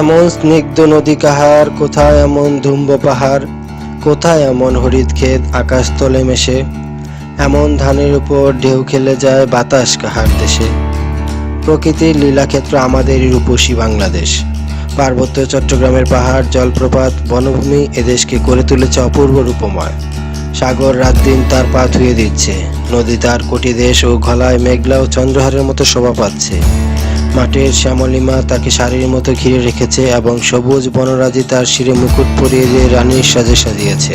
এমন স্নিগ্ধ নদী কাহার, কোথায় এমন ধুম্ব পাহাড়, কোথায় এমন হরিদ ক্ষেত আকাশ তলে মেশে, এমন ধানের উপর ঢেউ খেলে যায় বাতাস কাহার দেশে। প্রকৃতির লীলাক্ষেত্র আমাদেরই রূপসী বাংলাদেশ। পার্বত্য চট্টগ্রামের পাহাড়, জলপ্রপাত, বনভূমি এদেশকে করে তুলেছে অপূর্ব রূপময়। সাগর রাত দিন তার পা ধুয়ে দিচ্ছে। নদী তার কোটি দেশ ও ঘলায় মেঘলা ও চন্দ্রহারের মতো শোভা পাচ্ছে। মাটির শ্যামলিমা তাকে শাড়ির মতো ঘিরে রেখেছে এবং সবুজ বনরাজি তার শিরে মুকুট পরিয়ে দিয়ে রানীর সাজে সাজিয়েছে।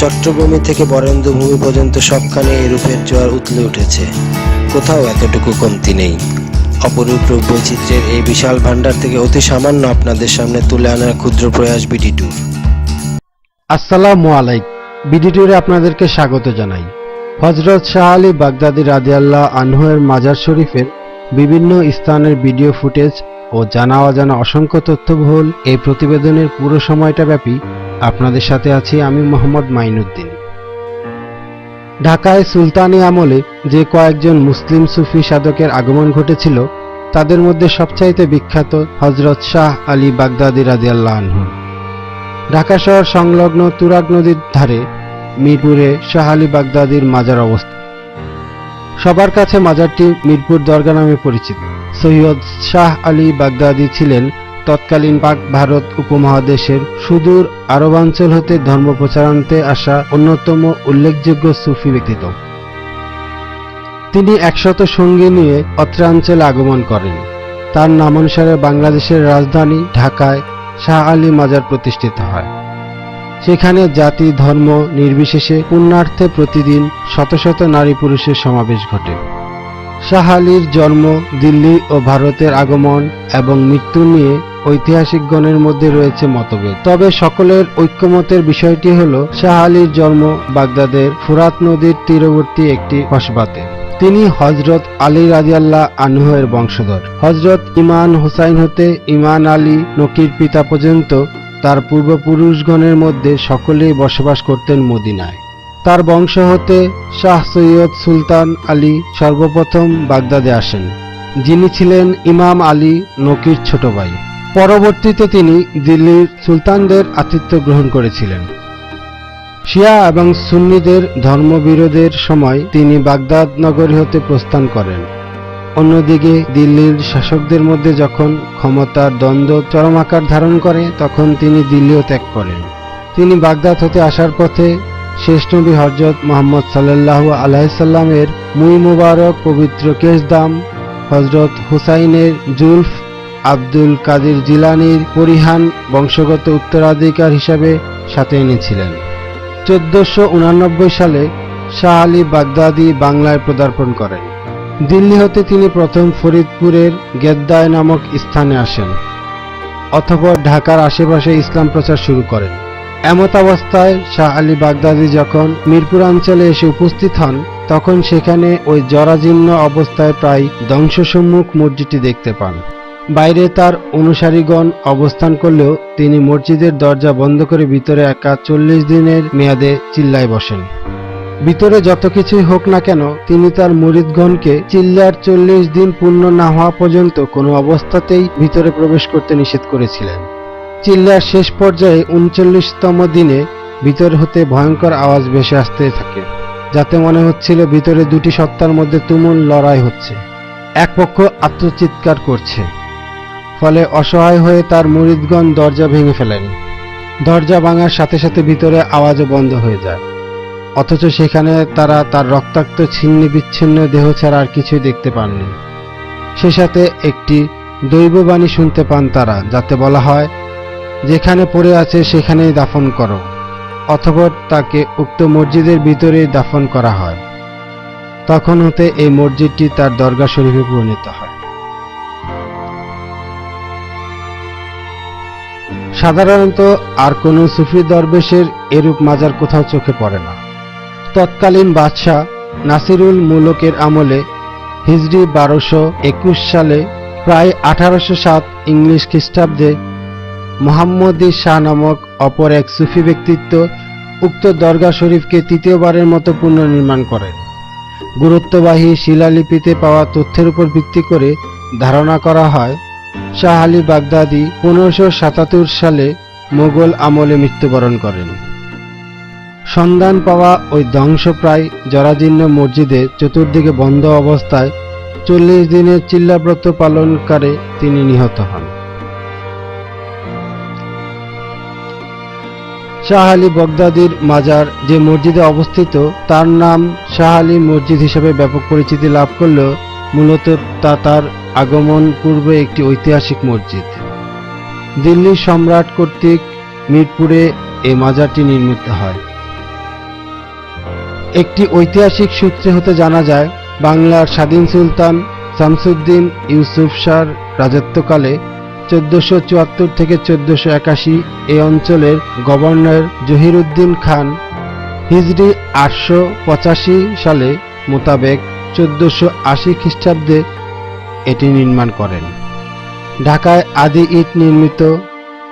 চট্টভূমি থেকে বরেন্দ্র ভূমি পর্যন্ত সবখানে এই রূপের জোয়ার উতলে উঠেছে। কোথাও এতটুকু কমতি নেই। অপরূপ রূপ বৈচিত্র্যের এই বিশাল ভান্ডার থেকে অতি সামান্য আপনাদের সামনে তুলে আনার ক্ষুদ্র প্রয়াস বিডি টু আসসালামু আলাইক বিডিটিউরে আপনাদেরকে স্বাগত জানাই। হজরত শাহ আলী বাগদাদি রাদিয়াল্লাহ আনহুয়ের মাজার শরীফের বিভিন্ন স্থানের ভিডিও ফুটেজ ও জানা অজানা অসংখ্য তথ্যবহুল এই প্রতিবেদনের পুরো সময়টা ব্যাপী আপনাদের সাথে আছি আমি মোহাম্মদ মাইনুদ্দিন। ঢাকায় সুলতানি আমলে যে কয়েকজন মুসলিম সুফি সাধকের আগমন ঘটেছিল, তাদের মধ্যে সবচাইতে বিখ্যাত হজরত শাহ আলী বাগদাদি রাজিয়াল্লাহ আনহু। ঢাকা শহর সংলগ্ন তুরাগ নদীর ধারে, মিরপুরে শাহ আলী বাগদাদির মাজার অবস্থিত। সবার কাছে মাজারটি মিরপুর দরগা নামে পরিচিত। সৈয়দ শাহ আলী বাগদাদি ছিলেন তৎকালীন পাক ভারত উপমহাদেশের সুদূর আরবাঞ্চল হতে ধর্ম প্রচারান্তে আসা অন্যতম উল্লেখযোগ্য সুফি ব্যক্তিত্ব। তিনি একশত সঙ্গী নিয়ে অত্রাঞ্চলে আগমন করেন। তার নামানুসারে বাংলাদেশের রাজধানী ঢাকায় শাহ আলী মাজার প্রতিষ্ঠিত হয়। সেখানে জাতি, ধর্ম নির্বিশেষে পুণ্যার্থে প্রতিদিন শত শত নারী পুরুষের সমাবেশ ঘটে। শাহ আলীর জন্ম দিল্লি ও ভারতের আগমন এবং মৃত্যু নিয়ে ঐতিহাসিকগণের মধ্যে রয়েছে মতভেদ। তবে সকলের ঐক্যমতের বিষয়টি হল, শাহ আলীর জন্ম বাগদাদের ফুরাত নদীর তীরবর্তী একটি কসবাতে তিনি হজরত আলী রাজিয়াল্লাহ আনহুয়ের বংশধর। হজরত ইমান হুসাইন হতে ইমান আলী নকির পিতা পর্যন্ত তার পূর্বপুরুষগণের মধ্যে সকলেই বসবাস করতেন মদিনায়। তার বংশ হতে শাহ সৈয়দ সুলতান আলী সর্বপ্রথম বাগদাদে আসেন। যিনি ছিলেন ইমাম আলী নকির ছোট ভাই। পরবর্তীতে তিনি দিল্লির সুলতানদের আতিথ্য গ্রহণ করেছিলেন। শিয়া এবং সুন্নিদের ধর্মবিরোধের সময় তিনি বাগদাদ নগরী হতে প্রস্থান করেন। অন্যদিকে দিল্লির শাসকদের মধ্যে যখন ক্ষমতার দ্বন্দ্ব চরম আকার ধারণ করে, তখন তিনি দিল্লিও ত্যাগ করেন। তিনি বাগদাদ হতে আসার পথে শেষ নবী হজরত মোহাম্মদ সাল্লাহ আলাইসাল্লামের মুই মুবারক পবিত্র কেশদাম হজরত হুসাইনের জুলফ, আব্দুল কাদির জিলানির পরিহান বংশগত উত্তরাধিকার হিসাবে সাথে এনেছিলেন। চোদ্দশো সালে শাহ আলী বাগদাদি বাংলায় পদার্পণ করেন। দিল্লি হতে তিনি প্রথম ফরিদপুরের গেদ্দায় নামক স্থানে আসেন, অথবা ঢাকার আশেপাশে ইসলাম প্রচার শুরু করেন। এমত অবস্থায় শাহ আলী বাগদাদি যখন মিরপুর অঞ্চলে এসে উপস্থিত হন, তখন সেখানে ওই জরাজীর্ণ অবস্থায় প্রায় ধ্বংসসম্মুখ মসজিদটি দেখতে পান। বাইরে তার অনুসারীগণ অবস্থান করলেও তিনি মসজিদের দরজা বন্ধ করে ভিতরে একা চল্লিশ দিনের মেয়াদে চিল্লায় বসেন। ভিতরে যত কিছুই হোক না কেন, তিনি তার মুরিদগণকে চিল্লার চল্লিশ দিন পূর্ণ না হওয়া পর্যন্ত কোনো অবস্থাতেই ভিতরে প্রবেশ করতে নিষেধ করেছিলেন। চিল্লার শেষ পর্যায়ে উনচল্লিশতম দিনে ভিতর হতে ভয়ঙ্কর আওয়াজ ভেসে আসতে থাকে, যাতে মনে হচ্ছিল ভিতরে দুটি সত্তার মধ্যে তুমুল লড়াই হচ্ছে। এক পক্ষ আত্মচিৎকার করছে, ফলে অসহায় হয়ে তার মুরিদগণ দরজা ভেঙে ফেলেন। দরজা ভাঙার সাথে সাথে ভিতরে আওয়াজও বন্ধ হয়ে যায়। অথচ সেখানে তারা তার রক্তাক্ত, ছিন্ন, বিচ্ছিন্ন দেহ ছাড়া আর কিছুই দেখতে পাননি। সে সাথে একটি দৈববাণী শুনতে পান তারা, যাতে বলা হয়, যেখানে পড়ে আছে সেখানেই দাফন করো। অথবা তাকে উক্ত মসজিদের ভিতরেই দাফন করা হয়। তখন হতে এই মসজিদটি তার দরগা শরীফে পরিণত হয়। সাধারণত আর কোনো সুফি দরবেশের এরূপ মাজার কোথাও চোখে পড়ে না। তৎকালীন বাদশাহ নাসিরুল মুলকের আমলে হিজরি বারোশো একুশ সালে প্রায় আঠারোশো সাত ইংলিশ খ্রিস্টাব্দে মোহাম্মদী শাহ নামক অপর এক সুফি ব্যক্তিত্ব উক্ত দরগা শরীফকে তৃতীয়বারের মতো পুনর্নির্মাণ করেন। গুরুত্ববাহী শিলালিপিতে পাওয়া তথ্যের উপর ভিত্তি করে ধারণা করা হয়, শাহ আলী বাগদাদি পনেরোশো সালে মোগল আমলে মৃত্যুবরণ করেন। সন্ধান পাওয়া ওই ধ্বংসপ্রায় জরাজীর্ণ মসজিদে চতুর্দিকে বন্ধ অবস্থায় চল্লিশ দিনের চিল্লাব্রত পালনকারে তিনি নিহত হন। শাহ আলী বগদাদির মাজার যে মসজিদে অবস্থিত, তার নাম শাহ আলী মসজিদ হিসেবে ব্যাপক পরিচিতি লাভ করলেও মূলত তা তার আগমন পূর্বে একটি ঐতিহাসিক মসজিদ। দিল্লির সম্রাট কর্তৃক মিরপুরে এই মাজারটি নির্মিত হয়। একটি ঐতিহাসিক সূত্রে হতে জানা যায়, বাংলার স্বাধীন সুলতান শামসুদ্দিন ইউসুফ শাহর রাজত্বকালে চোদ্দশো চুয়াত্তর থেকে চোদ্দশো একাশি এই অঞ্চলের গভর্নর জহিরুদ্দিন খান হিজরি আটশো পঁচাশি সালে মোতাবেক চোদ্দশো আশি খ্রিস্টাব্দে এটি নির্মাণ করেন। ঢাকায় আদি ইট নির্মিত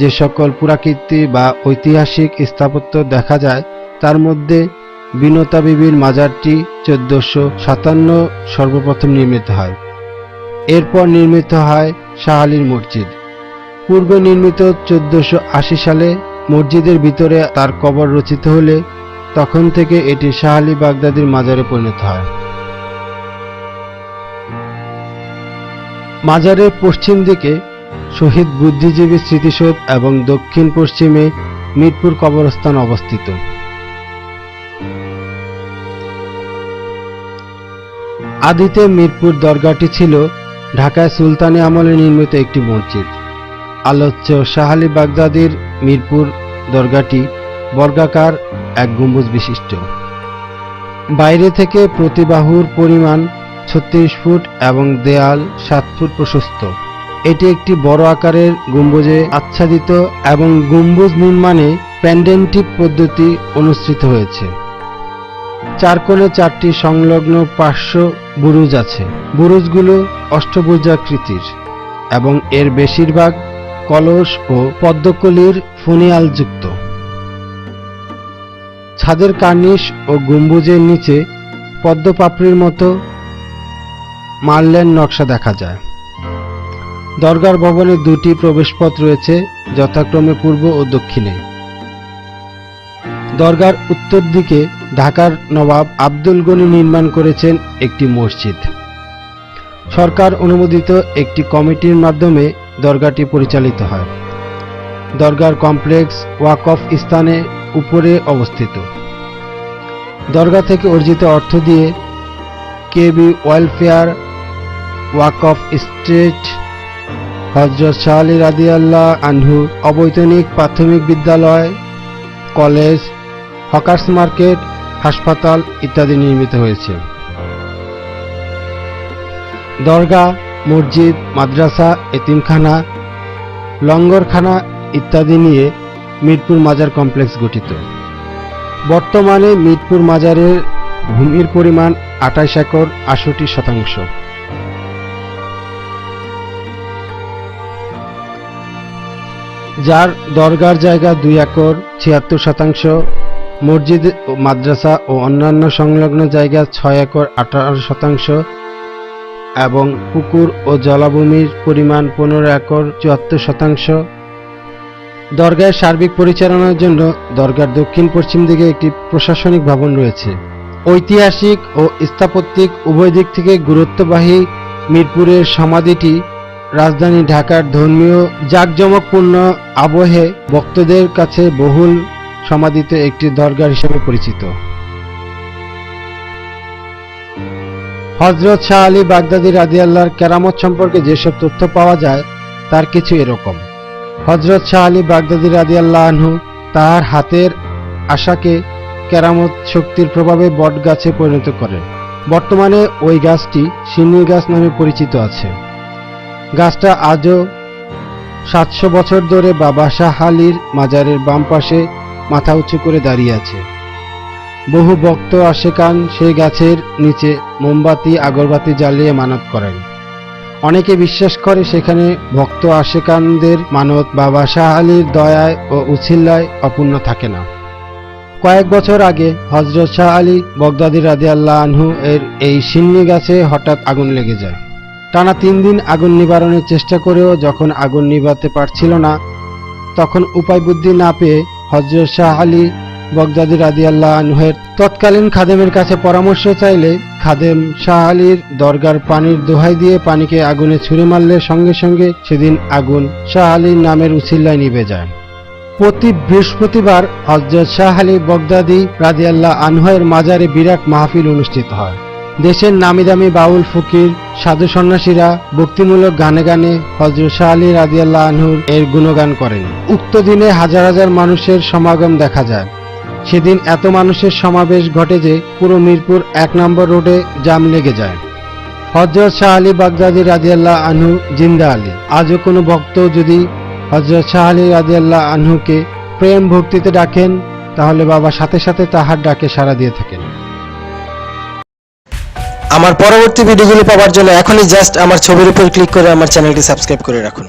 যে সকল পুরাকীর্তি বা ঐতিহাসিক স্থাপত্য দেখা যায়, তার মধ্যে বিনতা বিবির মাজারটি চোদ্দশো সাতান্ন সর্বপ্রথম নির্মিত হয়। এরপর নির্মিত হয় শাহ আলীর মসজিদ। পূর্বে নির্মিত চোদ্দশো আশি সালে মসজিদের ভিতরে তার কবর রচিত হলে তখন থেকে এটি শাহ আলী বাগদাদির মাজারে পরিণত হয়। মাজারের পশ্চিম দিকে শহীদ বুদ্ধিজীবী স্মৃতিসৌধ এবং দক্ষিণ পশ্চিমে মিরপুর কবরস্থান অবস্থিত। আদিতে মিরপুর দরগাটি ছিল ঢাকায় সুলতানি আমলে নির্মিত একটি মসজিদ। আলোচ্য শাহ আলী বাগদাদির মিরপুর দরগাটি বর্গাকার এক গম্বুজ বিশিষ্ট। বাইরে থেকে প্রতিবাহুর পরিমাণ ছত্রিশ ফুট এবং দেয়াল সাত ফুট প্রশস্ত। এটি একটি বড় আকারের গম্বুজে আচ্ছাদিত এবং গম্বুজ নির্মাণে প্যান্ডেন্টিভ পদ্ধতি অনুসৃত হয়েছে। চার কোণে চারটি সংলগ্ন পার্শ্ব বুরুজ আছে। বুরুজগুলো অষ্টভুজাকৃতির এবং এর বেশিরভাগ কলস ও পদ্মকলির ফোনিয়ালযুক্ত। ছাদের কার্নিশ ও গম্বুজের নিচে পদ্মপাপড়ির মতো মারলেন নকশা দেখা যায়। দরগার ভবনে দুটি প্রবেশপথ রয়েছে যথাক্রমে পূর্ব ও দক্ষিণে। দরগার উত্তর দিকে ঢাকার নবাব আব্দুল গনি নির্মাণ করেছেন একটি মসজিদ। সরকার অনুমোদিত একটি কমিটির মাধ্যমে দরগাটি পরিচালিত হয়। দরগার কমপ্লেক্স ওয়াকফ স্থানে উপরে অবস্থিত। দরগা থেকে অর্জিত অর্থ দিয়ে কেবি ওয়েলফেয়ার ওয়াকফ স্টেট হজরত শাহ আলী রাদিয়াল্লাহ আনহু অবৈতনিক প্রাথমিক বিদ্যালয়, কলেজ, হকার্স মার্কেট হাসপাতাল ইত্যাদি নির্মিত হয়েছে। দরগা, মসজিদ, মাদ্রাসা, এতিমখানা, লঙ্গরখানা ইত্যাদি নিয়ে মিরপুর মাজার কমপ্লেক্স গঠিত। বর্তমানে মিরপুর মাজারের ভূমির পরিমাণ আঠাশ একর আষট্টি শতাংশ। যার দরগার জায়গা দুই একর ছিয়াত্তর শতাংশ মসজিদ, মাদ্রাসা ও অন্যান্য সংলগ্ন জায়গা ছয় একর আঠারো শতাংশ এবং পুকুর ও জলাভূমির পরিমাণ পনেরো একর চুয়াত্তর শতাংশ। দরগার সার্বিক পরিচালনার জন্য দরগার দক্ষিণ পশ্চিম দিকে একটি প্রশাসনিক ভবন রয়েছে। ঐতিহাসিক ও স্থাপত্যিক উভয় দিক থেকে গুরুত্ববাহী মিরপুরের সমাধিটি রাজধানী ঢাকার ধর্মীয় জাঁকজমকপূর্ণ আবহে ভক্তদের কাছে বহুল সমাধিত একটি দরগা হিসেবে পরিচিত। হজরত শাহ আলী বাগদাদি রাদিয়াল্লাহর কেরামত সম্পর্কে যেসব তথ্য পাওয়া যায়, তার কিছু এরকম। হজরত শাহ আলী বাগদাদি রাদিয়াল্লাহ আনহু তাহার হাতের আশাকে কেরামত শক্তির প্রভাবে বট গাছে পরিণত করেন। বর্তমানে ওই গাছটি সিন্নি গাছ নামে পরিচিত আছে। গাছটা আজও সাতশো বছর ধরে বাবা শাহ আলীর মাজারের বাম পাশে মাথা উঁচু করে দাঁড়িয়ে আছে। বহু ভক্ত আশেকান সেই গাছের নিচে মোমবাতি, আগরবাতি জ্বালিয়ে মানত করেন। অনেকে বিশ্বাস করে সেখানে ভক্ত আশেকানদের মানত বাবা শাহ আলীর দয়ায় ও উছিল্লায় অপূর্ণ থাকে না। কয়েক বছর আগে হজরত শাহ আলী বগদাদি রাদি আল্লাহ আনহু এর এই সিন্নি গাছে হঠাৎ আগুন লেগে যায়। টানা তিন দিন আগুন নিবারণের চেষ্টা করেও যখন আগুন নিভাতে পারছিল না, তখন উপায় বুদ্ধি না পেয়ে হজরত শাহ আলী বগদাদি রাদিয়াল্লাহ আনহের তৎকালীন খাদেমের কাছে পরামর্শ চাইলে খাদেম শাহ আলীর দরগার পানির দোহাই দিয়ে পানিকে আগুনে ছুঁড়ে মারলে সঙ্গে সঙ্গে সেদিন আগুন শাহ আলীর নামের উছিল্লায় নিভে যায়। প্রতি বৃহস্পতিবার হজরত শাহ আলী বগদাদি রাদিয়াল্লাহ আনহের মাজারে বিরাট মাহফিল অনুষ্ঠিত হয়। দেশের নামি দামি বাউল, ফকির, সাধু সন্ন্যাসীরা ভক্তিমূলক গানে গানে হজরত শাহ আলী রাদিয়াল্লাহ আনহুর এর গুণগান করেন। উক্ত দিনে হাজার হাজার মানুষের সমাগম দেখা যায়। সেদিন এত মানুষের সমাবেশ ঘটে যে পুরো মিরপুর এক নম্বর রোডে জাম লেগে যায়। হজরত শাহ আলী বাগদাদি রাদিয়াল্লাহ আনহু জিন্দা আলী। আজও কোনো ভক্ত যদি হজরত শাহ আলী রাদিয়াল্লাহ আনহুকে প্রেম ভক্তিতে ডাকেন, তাহলে বাবা সাথে সাথে তাহার ডাকে সাড়া দিয়ে থাকেন। আমার পরবর্তী ভিডিওগুলি পাওয়ার জন্য এখনই জাস্ট আমার ছবির উপর ক্লিক করে আমার চ্যানেলটি সাবস্ক্রাইব করে রাখুন।